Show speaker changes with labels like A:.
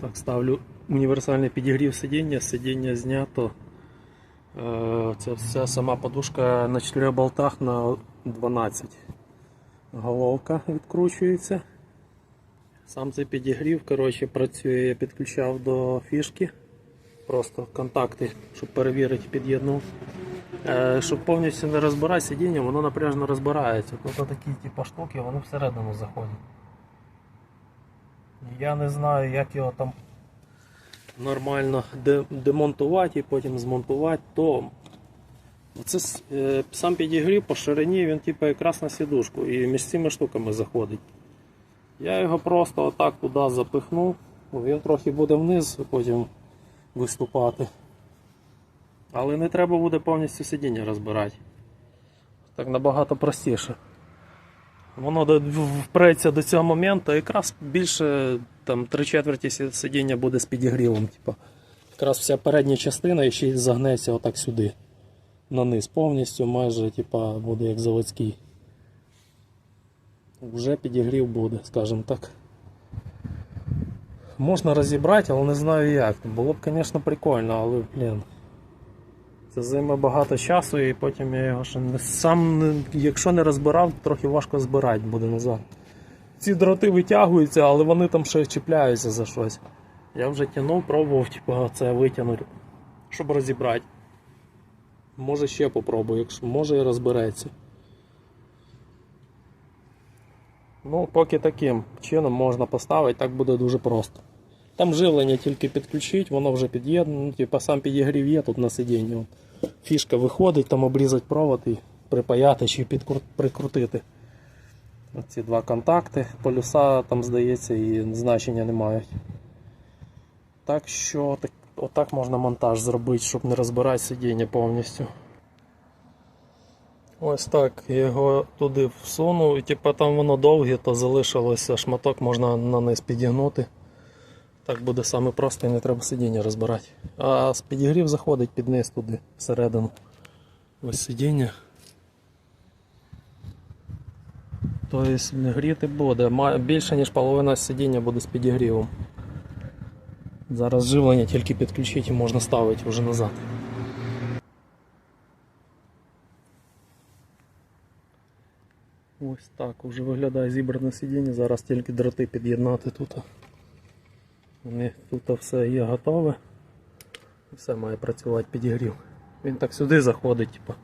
A: Так, ставлю універсальний підігрів сидіння, сидіння знято. Це вся сама подушка на 4 болтах на 12. Головка відкручується. Сам цей підігрів коротше, працює, я підключав до фішки. Просто контакти, щоб перевірити, під'єднув. Е, Щоб повністю не розбирати сидіння, воно напряжно розбирається. Тут такі типу, штуки, вони всередину заходять. Я не знаю, як його там нормально демонтувати і потім змонтувати, то це е, сам підігрів по ширині, він типу якраз на сідушку і між цими штуками заходить. Я його просто отак туди запихнув, він трохи буде вниз потім виступати. Але не треба буде повністю сидіння розбирати. Так набагато простіше. Воно впреться до цього моменту, якраз більше там, три четверті сидіння буде з підігрівом. Типу. Якраз вся передня частина і ще й загнеться отак сюди. На низ повністю, майже типа, буде як заводський. Вже підігрів буде, скажімо так. Можна розібрати, але не знаю як. Було б, звісно, прикольно, але, блін. Це займе багато часу і потім я його ще не сам, якщо не розбирав, трохи важко збирати буде назад. Ці дроти витягуються, але вони там ще чіпляються за щось. Я вже тягнув, пробував типу, це витягнути, щоб розібрати. Може ще попробую, якщо може і розбереться. Ну, поки таким чином можна поставити, так буде дуже просто. Там живлення тільки підключить, воно вже під'єднано, ну, типу сам підігрів є тут на сидінні. Фішка виходить, там обрізати провод і припаяти чи підкру- прикрутити. Ці два контакти, полюса там здається і значення не мають. Так що так, отак можна монтаж зробити, щоб не розбирати сидіння повністю. Ось так, я його туди всунув, і типу там воно довге, то залишилося шматок, можна на низ підігнути. Так буде саме просто і не треба сидіння розбирати. А з підігрів заходить під низ туди, всередину. Ось сидіння. Тобто гріти буде. Більше ніж половина сидіння буде з підігрівом. Зараз живлення тільки підключити і можна ставити вже назад. Ось так вже виглядає зібране сидіння. Зараз тільки дроти під'єднати тут. Вони тут все є готове. Все має працювати підігрів. Він так сюди заходить, типу.